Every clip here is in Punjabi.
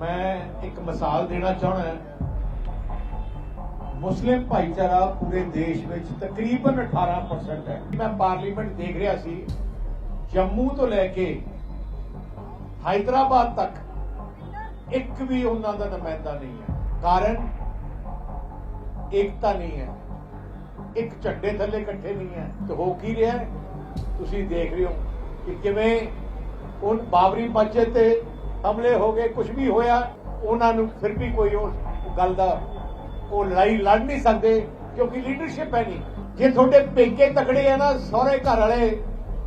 ਮੈਂ ਇੱਕ ਮਿਸਾਲ ਦੇਣਾ ਚਾਹਣਾ ਮੁਸਲਿਮ ਭਾਈਚਾਰਾ ਪੂਰੇ ਦੇਸ਼ ਵਿੱਚ ਤਕਰੀਬਨ 18% ਹੈ। ਮੈਂ ਪਾਰਲੀਮੈਂਟ ਦੇਖ ਰਿਹਾ ਸੀ, ਜੰਮੂ ਤੋਂ ਲੈ ਕੇ ਹైదరాబాద్ ਤੱਕ ਇੱਕ ਵੀ ਉਹਨਾਂ ਦਾ ਨੁਮਾਇੰਦਾ ਨਹੀਂ ਹੈ। ਕਾਰਨ ਇਕਤਾ ਨਹੀਂ ਹੈ। ਇੱਕ ਝੰਡੇ ਥੱਲੇ ਇਕੱਠੇ ਨਹੀਂ ਹੈ। ਤੇ ਹੋ ਕੀ ਰਿਹਾ ਤੁਸੀਂ ਦੇਖ ਰਹੇ ਹੋ ਕਿ ਕਿਵੇਂ ਉਹ ਬਾਬਰੀ ਮਸਜਿਦ ਤੇ ਹਮਲੇ ਹੋ ਗਏ ਕੁਝ ਵੀ ਹੋਇਆ, ਉਹਨਾਂ ਨੂੰ ਫਿਰ ਵੀ ਕੋਈ ਉਸ ਗੱਲ ਦਾ ਉਹ ਲੜਾਈ ਲੜ ਨਹੀਂ ਸਕਦੇ, ਕਿਉਂਕਿ ਲੀਡਰਸ਼ਿਪ ਹੈ ਨਹੀਂ। ਜੇ ਤੁਹਾਡੇ ਪੇਕੇ ਤਕੜੇ ਆ ਨਾ ਸਹੁਰੇ ਘਰ ਵਾਲੇ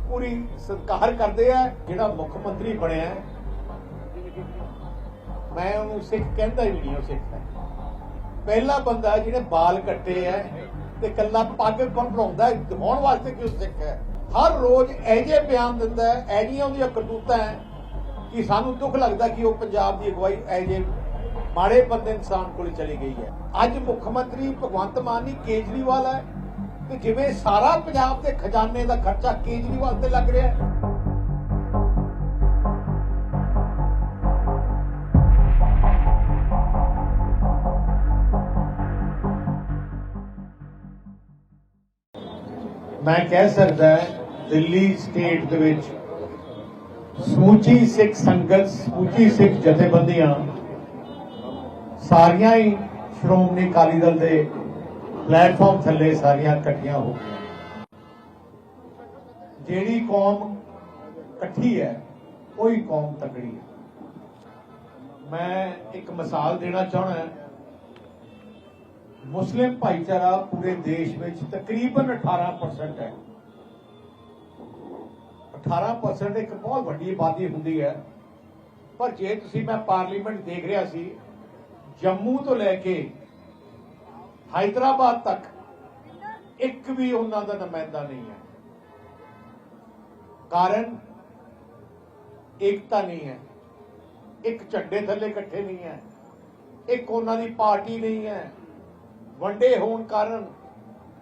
ਪੂਰੀ ਸਤਿਕਾਰ ਕਰਦੇ ਆ, ਜਿਹੜਾ ਮੁੱਖ ਮੰਤਰੀ ਬਣਿਆ ਮੈਂ ਉਹਨੂੰ ਸਿੱਖ ਕਹਿੰਦਾ ਹੀ ਨਹੀਂ, ਉਹ ਸਿੱਖ ਪਹਿਲਾ ਬੰਦਾ ਜਿਹਨੇ ਬਾਲ ਕੱਟੇ ਐ ਤੇ ਕੱਲਾ ਪੱਗ ਕੌਣ ਬਣਾਉਂਦਾ ਦਿਖਾਉਣ ਵਾਸਤੇ ਕਿਉਂ ਸਿੱਖ ਹੈ। ਹਰ ਰੋਜ਼ ਐਜੇ ਬਿਆਨ ਦਿੰਦਾ ਹੈ ਐਜੀਆਂ ਉਹਦੀਆਂ ਕਰਤੂਤਾਂ ਕਿ ਸਾਨੂੰ ਦੁੱਖ ਲੱਗਦਾ ਕਿ ਉਹ ਪੰਜਾਬ ਦੀ ਅਗਵਾਈ ਐਜੇ ਮਾੜੇ ਬੰਦੇ ਇਨਸਾਨ ਕੋਲ ਚਲੀ ਗਈ ਹੈ। ਅੱਜ ਮੁੱਖ ਮੰਤਰੀ ਭਗਵੰਤ ਮਾਨ ਨਹੀਂ ਕੇਜਰੀਵਾਲ ਹੈ ਤੇ ਜਿਵੇਂ ਸਾਰਾ ਪੰਜਾਬ ਦੇ ਖਜ਼ਾਨੇ ਦਾ ਖਰਚਾ ਕੇਜਰੀਵਾਲ ਤੇ ਲੱਗ ਰਿਹਾ ਹੈ। ਮੈਂ ਕਹਿ ਸਕਦਾ ਦਿੱਲੀ ਸਟੇਟ ਦੇ ਵਿੱਚ ਸਮੂਚੀ ਸਿੱਖ ਸੰਗਤ, ਸਮੂਚੀ ਸਿੱਖ ਜਥੇਬੰਦੀਆਂ ਸਾਰੀਆਂ ਹੀ ਸ਼੍ਰੋਮਣੀ ਅਕਾਲੀ ਦਲ ਦੇ ਪਲੇਟਫਾਰਮ ਥੱਲੇ ਸਾਰੀਆਂ ਇਕੱਠੀਆਂ ਹੋ ਗਈਆਂ। ਜਿਹੜੀ ਕੌਮ ਇਕੱਠੀ ਹੈ ਉਹੀ ਕੌਮ ਤਕੜੀ ਹੈ। ਮੈਂ ਇੱਕ ਮਿਸਾਲ ਦੇਣਾ ਚਾਹਣਾ ਮੁਸਲਿਮ ਭਾਈਚਾਰਾ ਪੂਰੇ ਦੇਸ਼ ਵਿੱਚ ਤਕਰੀਬਨ 18% ਹੈ। 18% ਇੱਕ ਬਹੁਤ ਵੱਡੀ ਆਬਾਦੀ ਹੁੰਦੀ ਹੈ। ਪਰ ਜੇ ਤੁਸੀਂ ਮੈਂ ਪਾਰਲੀਮੈਂਟ ਦੇਖ ਰਿਹਾ ਸੀ, ਜੰਮੂ ਤੋਂ ਲੈ ਕੇ ਹైదరాబాద్ ਤੱਕ ਇੱਕ ਵੀ ਉਹਨਾਂ ਦਾ ਨੁਮਾਇੰਦਾ ਨਹੀਂ ਹੈ। ਕਾਰਨ ਇਕਤਾ ਨਹੀਂ ਹੈ। ਇੱਕ ਝੰਡੇ ਥੱਲੇ ਇਕੱਠੇ ਨਹੀਂ ਹੈ। ਇੱਕ ਉਹਨਾਂ ਦੀ ਪਾਰਟੀ ਨਹੀਂ ਹੈ। ਵੰਡੇ ਹੋਣ ਕਾਰਨ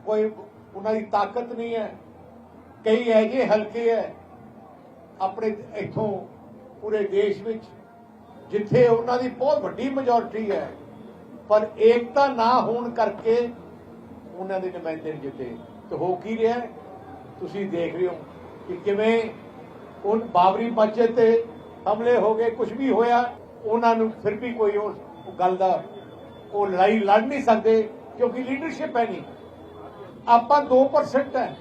ਕੋਈ ਉਹਨਾਂ ਦੀ ਤਾਕਤ ਨਹੀਂ ਹੈ। ਕਈ ਐਜੇ ਹਲਕੇ ਹੈ ਆਪਣੇ ਇੱਥੋਂ ਪੂਰੇ ਦੇਸ਼ ਵਿੱਚ, ਜਿੱਥੇ ਉਹਨਾਂ ਦੀ ਬਹੁਤ ਵੱਡੀ ਮੈਜੋਰਟੀ ਹੈ, ਪਰ ਏਕਤਾ ਨਾ ਹੋਣ ਕਰਕੇ ਉਹਨਾਂ ਦੇ ਨੁਮਾਇੰਦੇ ਨਹੀਂ ਜਿੱਤੇ। ਤੇ ਹੋ ਕੀ ਰਿਹਾ? ਤੁਸੀਂ ਦੇਖ ਰਹੇ ਹੋ ਕਿ ਕਿਵੇਂ ਉਹ ਬਾਬਰੀ ਮਸਜਿਦ ਤੇ ਹਮਲੇ ਹੋ ਗਏ ਕੁਝ ਵੀ ਹੋਇਆ, ਉਹਨਾਂ ਨੂੰ ਫਿਰ ਵੀ ਕੋਈ ਉਸ ਗੱਲ ਦਾ ਉਹ ਲੜਾਈ ਲੜ ਨਹੀਂ ਸਕਦੇ, ਕਿਉਂਕਿ ਲੀਡਰਸ਼ਿਪ ਹੈ ਨਹੀਂ। ਆਪਾਂ 2% ਹੈ,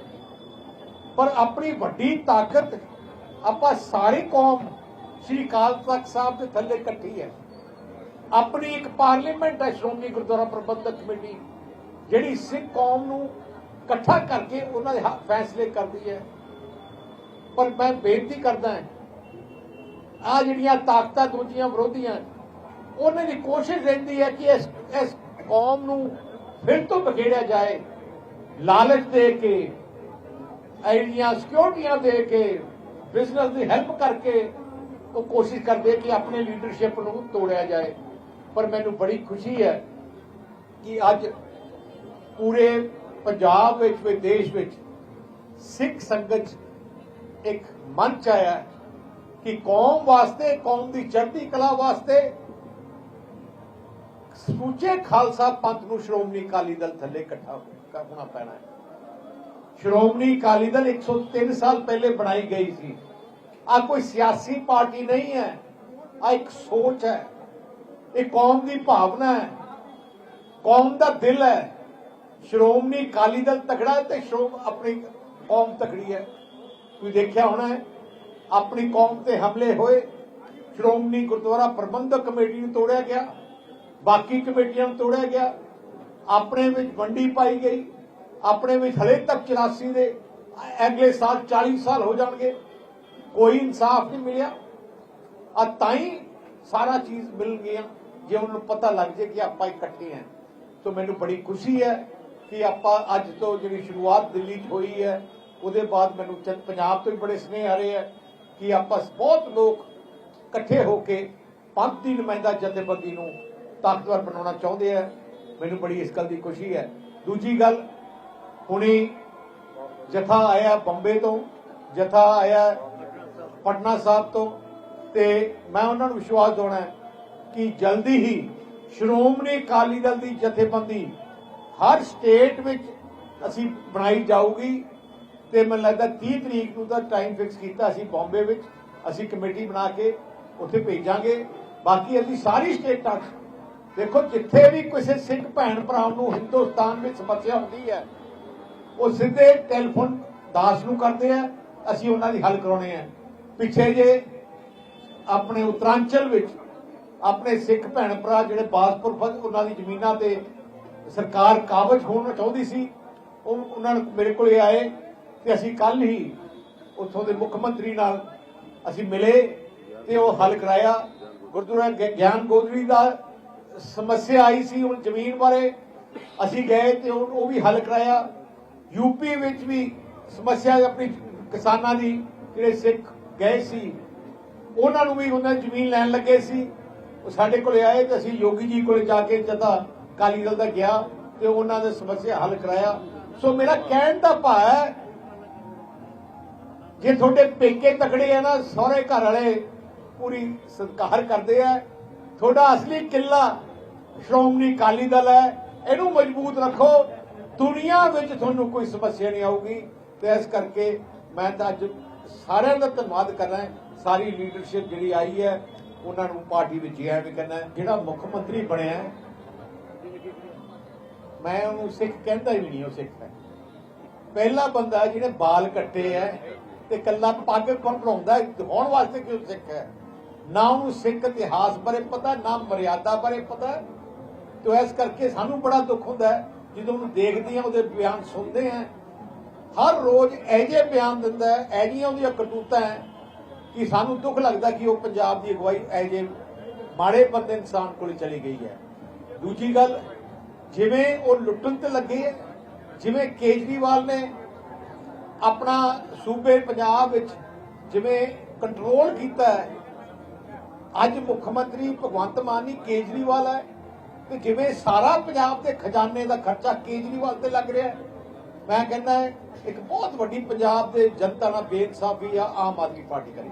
ਪਰ ਆਪਣੀ ਵੱਡੀ ਤਾਕਤ ਆਪਾਂ ਸਾਰੀ ਕੌਮ ਸ੍ਰੀ ਅਕਾਲ ਤਖਤ ਸਾਹਿਬ ਦੇ ਥੱਲੇ ਇਕੱਠੀ ਹੈ। ਆਪਣੀ ਇੱਕ ਪਾਰਲੀਮੈਂਟ ਹੈ ਸ਼੍ਰੋਮਣੀ ਗੁਰਦੁਆਰਾ ਪ੍ਰਬੰਧਕ ਕਮੇਟੀ, ਜਿਹੜੀ ਸਿੱਖ ਕੌਮ ਨੂੰ ਇਕੱਠਾ ਕਰਕੇ ਉਹਨਾਂ ਦੇ ਫੈਸਲੇ ਕਰਦੀ ਹੈ। ਪਰ ਮੈਂ ਬੇਨਤੀ ਕਰਦਾ ਹਾਂ ਆ ਜਿਹੜੀਆਂ ਤਾਕਤਾਂ ਦੂਜੀਆਂ ਵਿਰੋਧੀਆਂ, ਉਹਨਾਂ ਦੀ ਕੋਸ਼ਿਸ਼ ਰਹਿੰਦੀ ਹੈ ਕਿ ਇਸ ਇਸ ਕੌਮ ਨੂੰ ਫਿਰ ਤੋਂ ਬਖੇੜਿਆ ਜਾਏ, ਲਾਲਚ ਦੇ ਕੇ ਆਈਡੀਆਂ ਸਿਕਿਉਰਟੀਆਂ ਦੇ ਕੇ ਬਿਜ਼ਨਸ ਦੀ ਹੈਲਪ ਕਰਕੇ ਉਹ ਕੋਸ਼ਿਸ਼ ਕਰਦੇ ਕਿ ਆਪਣੇ ਲੀਡਰਸ਼ਿਪ ਨੂੰ ਤੋੜਿਆ ਜਾਏ। ਪਰ ਮੈਨੂੰ ਬੜੀ ਖੁਸ਼ੀ ਹੈ ਕਿ ਅੱਜ ਪੂਰੇ ਪੰਜਾਬ ਵਿੱਚ ਵੀ ਦੇਸ਼ ਵਿੱਚ ਸਿੱਖ ਸੰਗਤ 'ਚ ਇੱਕ ਮੰਚ ਆਇਆ ਕਿ ਕੌਮ ਵਾਸਤੇ, ਕੌਮ ਦੀ ਚੜ੍ਹਦੀ ਕਲਾ ਵਾਸਤੇ ਸਮੁੱਚੇ ਖਾਲਸਾ ਪੰਥ ਨੂੰ ਸ਼੍ਰੋਮਣੀ ਅਕਾਲੀ ਦਲ ਥੱਲੇ ਇਕੱਠਾ ਹੋਣਾ ਪੈਣਾ ਹੈ। ਸ਼੍ਰੋਮਣੀ ਅਕਾਲੀ ਦਲ 103 ਸਾਲ ਪਹਿਲੇ ਬਣਾਈ ਗਈ ਸੀ। ਆ ਕੋਈ ਸਿਆਸੀ ਪਾਰਟੀ ਨਹੀਂ ਹੈ। ਆ ਇੱਕ ਸੋਚ ਹੈ। ਇਹ ਕੌਮ ਦੀ ਭਾਵਨਾ ਹੈ। ਕੌਮ ਦਾ ਦਿਲ ਹੈ। ਸ਼੍ਰੋਮਣੀ ਅਕਾਲੀ ਦਲ ਤਕੜਾ ਹੈ ਤੇ ਸ਼੍ਰੋਮ, ਆਪਣੀ ਕੌਮ ਤਕੜੀ ਹੈ। ਤੁਸੀਂ ਦੇਖਿਆ ਹੋਣਾ ਹੈ, ਆਪਣੀ ਕੌਮ ਤੇ ਹਮਲੇ ਹੋਏ। ਸ਼੍ਰੋਮਣੀ ਗੁਰਦੁਆਰਾ ਪ੍ਰਬੰਧਕ ਕਮੇਟੀ ਨੂੰ ਤੋੜਿਆ ਗਿਆ। ਬਾਕੀ ਕਮੇਟੀਆਂ ਨੂੰ ਤੋੜਿਆ ਗਿਆ। ਆਪਣੇ ਵਿੱਚ ਵੰਡੀ ਪਾਈ ਗਈ। ਆਪਣੇ ਵਿੱਚ ਹਲੇ ਤੱਕ 84 ਦੇ ਅਗਲੇ ਸਾਲ 40 ਸਾਲ ਹੋ ਜਾਣਗੇ। ਕੋਈ ਇਨਸਾਫ ਨਹੀਂ ਮਿਲਿਆ। ਆ ਤਾਂ ਹੀ ਸਾਰਾ ਚੀਜ਼ ਮਿਲ ਗਿਆ ਜੇ ਉਹਨਾਂ ਨੂੰ ਪਤਾ ਲੱਗ ਜੇ ਕਿ ਆਪਾਂ ਇਕੱਠੇ ਹਾਂ ਸੋ ਮੈਨੂੰ ਬੜੀ ਖੁਸ਼ੀ ਹੈ ਕਿ ਆਪਾਂ ਅੱਜ ਤੋਂ ਜਿਹੜੀ ਸ਼ੁਰੂਆਤ ਦਿੱਲੀ 'ਚ ਹੋਈ ਹੈ, ਉਹਦੇ ਬਾਅਦ ਮੈਨੂੰ ਚ- ਪੰਜਾਬ ਤੋਂ ਵੀ ਬੜੇ ਸਨੇਹ ਆ ਰਹੇ ਹੈ ਕਿ ਆਪਾਂ ਬਹੁਤ ਲੋਕ ਇਕੱਠੇ ਹੋ ਕੇ ਪੰਥ ਦੀ ਨੁਮਾਇੰਦਾ ਜਥੇਬੰਦੀ ਨੂੰ ਤਾਕਤਵਰ ਬਣਾਉਣਾ ਚਾਹੁੰਦੇ ਆ। ਮੈਨੂੰ ਬੜੀ ਇਸ ਗੱਲ ਦੀ ਖੁਸ਼ੀ ਹੈ। ਦੂਜੀ ਗੱਲ ਹੁਣੀ ਜਥਾ ਆਇਆ ਬੰਬੇ ਤੋਂ, ਜਥਾ ਆਇਆ ਪਟਨਾ ਸਾਹਿਬ ਤੋਂ ਤੇ ਮੈਂ ਉਹਨਾਂ ਨੂੰ ਵਿਸ਼ਵਾਸ ਦਿਵਾਉਣਾ ਕਿ ਜਲਦੀ ਹੀ ਸ਼੍ਰੋਮਣੀ ਅਕਾਲੀ ਦਲ ਦੀ ਜਥੇਬੰਦੀ ਹਰ ਸਟੇਟ ਵਿੱਚ ਅਸੀਂ ਬਣਾਈ ਜਾਊਗੀ ਤੇ ਮੈਨੂੰ ਲੱਗਦਾ 30 ਤਰੀਕ ਨੂੰ ਦਾ ਟਾਈਮ ਫਿਕਸ ਕੀਤਾ ਅਸੀਂ ਬੰਬੇ ਵਿੱਚ, ਅਸੀਂ ਕਮੇਟੀ ਬਣਾ ਕੇ ਉੱਥੇ ਭੇਜਾਂਗੇ। ਬਾਕੀ ਅਸੀਂ ਸਾਰੀ ਸਟੇਟਾਂ ਦੇਖੋ ਜਿੱਥੇ ਵੀ ਕਿਸੇ ਸਿੱਖ ਭੈਣ ਭਰਾ ਨੂੰ ਹਿੰਦੁਸਤਾਨ ਵਿੱਚ ਸਮੱਸਿਆ ਹੁੰਦੀ ਹੈ ਉਹ ਸਿੱਧੇ ਟੈਲੀਫੋਨ ਦਾਸ ਨੂੰ ਕਰਦੇ ਆ, ਅਸੀਂ ਉਹਨਾਂ ਦੀ ਹੱਲ ਕਰਾਉਣੇ ਆ। ਪਿੱਛੇ ਜੇ ਆਪਣੇ ਉਤਰਾਂਚਲ ਵਿੱਚ ਆਪਣੇ ਸਿੱਖ ਭੈਣ ਭਰਾ ਜਿਹੜੇ ਬਾਸਪੁਰ ਉਹਨਾਂ ਦੀ ਜ਼ਮੀਨਾਂ ਤੇ ਸਰਕਾਰ ਕਾਬਜ ਹੋਣਾ ਚਾਹੁੰਦੀ ਸੀ, ਉਹ ਉਹਨਾਂ ਨੂੰ ਮੇਰੇ ਕੋਲੇ ਆਏ ਤੇ ਅਸੀਂ ਕੱਲ ਹੀ ਉੱਥੋਂ ਦੇ ਮੁੱਖ ਮੰਤਰੀ ਨਾਲ ਅਸੀਂ ਮਿਲੇ ਤੇ ਉਹ ਹੱਲ ਕਰਾਇਆ। ਗੁਰਦੁਆਰਾ ਗਿਆਨ ਗੋਦਰੀ ਦਾ ਸਮੱਸਿਆ ਆਈ ਸੀ ਉਹ ਜ਼ਮੀਨ ਬਾਰੇ। ਅਸੀਂ ਗਏ ਤੇ ਉਹ ਵੀ ਹੱਲ ਕਰਾਇਆ। ਯੂਪੀ ਵਿੱਚ ਵੀ ਸਮੱਸਿਆ ਆਪਣੀ ਕਿਸਾਨਾਂ ਦੀ, ਜਿਹੜੇ ਸਿੱਖ ਗਏ ਸੀ, ਉਹਨਾਂ ਨੂੰ ਵੀ ਉਹਨਾਂ ਦੀ ਜ਼ਮੀਨ ਲੈਣ ਲੱਗੇ ਸੀ। ਉਹ ਸਾਡੇ ਕੋਲੇ ਆਏ ਤੇ ਅਸੀਂ ਯੋਗੀ ਜੀ ਕੋਲੇ ਜਾ ਕੇ ਜਦਾ ਕਾਲੀ ਦਲ ਦਾ ਗਿਆ ਤੇ ਉਹਨਾਂ ਦੇ ਸਮੱਸਿਆ ਹੱਲ ਕਰਾਇਆ। ਸੋ ਮੇਰਾ ਕਹਿਣ ਦਾ ਭਾਅ ਹੈ, ਜੇ ਤੁਹਾਡੇ ਪੇਕੇ ਤਕੜੇ ਆ ਨਾ ਸਹੁਰੇ ਘਰ ਵਾਲੇ ਪੂਰੀ ਸਤਿਕਾਰ ਕਰਦੇ ਆ। ਤੁਹਾਡਾ ਅਸਲੀ ਕਿੱਲਾ ਸ਼੍ਰੋਮਣੀ ਅਕਾਲੀ ਦਲ ਹੈ, ਇਹਨੂੰ ਮਜ਼ਬੂਤ ਰੱਖੋ। ਦੁਨੀਆ ਵਿੱਚ ਤੁਹਾਨੂੰ ਕੋਈ ਸਮੱਸਿਆ ਨਹੀਂ ਆਊਗੀ। ਤੇ ਇਸ ਕਰਕੇ ਮੈਂ ਤਾਂ ਅੱਜ ਸਾਰਿਆਂ ਦਾ ਧੰਨਵਾਦ ਕਰਨਾ ਸਾਰੀ ਲੀਡਰਸ਼ਿਪ ਜਿਹੜੀ ਆਈ ਹੈ ਉਹਨਾਂ ਨੂੰ ਪਾਰਟੀ ਵਿੱਚ ਹੀ ਐਵੇਂ ਕਰਨਾ ਜਿਹੜਾ ਮੁੱਖ ਮੰਤਰੀ ਬਣਿਆ ਮੈਂ ਉਹਨੂੰ ਸਿੱਖ ਕਹਿੰਦਾ ਹੀ ਨਹੀਂ ਉਹ ਸਿੱਖ ਹੈ। ਪਹਿਲਾ ਬੰਦਾ ਜਿਹਨੇ ਬਾਲ ਕੱਟੇ ਐ ਤੇ ਕੱਲਾ ਪੱਗ ਕੌਣ ਬਣਾਉਂਦਾ ਹੈ, ਦਿਖਾਉਣ ਵਾਸਤੇ ਕਿਉਂ ਸਿੱਖ ਹੈ? ਨਾ ਉਹਨੂੰ ਸਿੱਖ ਇਤਿਹਾਸ ਬਾਰੇ ਪਤਾ ਨਾ ਮਰਿਆਦਾ ਬਾਰੇ ਪਤਾ। ਤੇ ਇਸ ਕਰਕੇ ਸਾਨੂੰ ਬੜਾ ਦੁੱਖ ਹੁੰਦਾ ਹੈ ਜਦੋਂ ਉਹਨੂੰ ਦੇਖਦੇ ਆ, ਉਹਦੇ ਬਿਆਨ ਸੁਣਦੇ ਆ, ਹਰ ਰੋਜ਼ ਇਹ ਜਿਹੇ ਬਿਆਨ ਦਿੰਦਾ ਹੈ, ਇਹ ਜਿਹੀਆਂ ਉਹਦੀਆਂ ਕਰਤੂਤਾਂ ਹੈ ਕਿ ਸਾਨੂੰ ਦੁੱਖ ਲੱਗਦਾ ਕਿ ਉਹ ਪੰਜਾਬ ਦੀ ਅਗਵਾਈ ਇਹ ਮਾੜੇ ਬੰਦੇ ਇਨਸਾਨ ਕੋਲ ਚਲੀ ਗਈ ਹੈ। ਦੂਜੀ ਗੱਲ, ਜਿਵੇਂ ਉਹ ਲੁੱਟਣ ਤੇ ਲੱਗੇ ਹੈ ਜਿਵੇਂ ਕੇਜਰੀਵਾਲ ਨੇ ਆਪਣਾ ਸੂਬੇ ਪੰਜਾਬ ਵਿੱਚ ਜਿਵੇਂ ਕੰਟਰੋਲ ਕੀਤਾ ਹੈ, ਅੱਜ ਮੁੱਖ ਮੰਤਰੀ ਭਗਵੰਤ ਮਾਨ ਨਹੀਂ ਕੇਜਰੀਵਾਲ ਹੈ। ਤੇ ਜਿਵੇਂ ਸਾਰਾ ਪੰਜਾਬ ਦੇ ਖਜ਼ਾਨੇ ਦਾ ਖਰਚਾ ਕੇਜਰੀਵਾਲ ਤੇ ਲੱਗ ਰਿਹਾ ਮੈਂ ਕਹਿੰਦਾ ਇੱਕ ਬਹੁਤ ਵੱਡੀ ਪੰਜਾਬ ਦੇ ਜਨਤਾ ਨਾਲ ਬੇਇਨਸਾਫੀ ਆ, ਆਮ ਆਦਮੀ ਪਾਰਟੀ ਕਰੀ।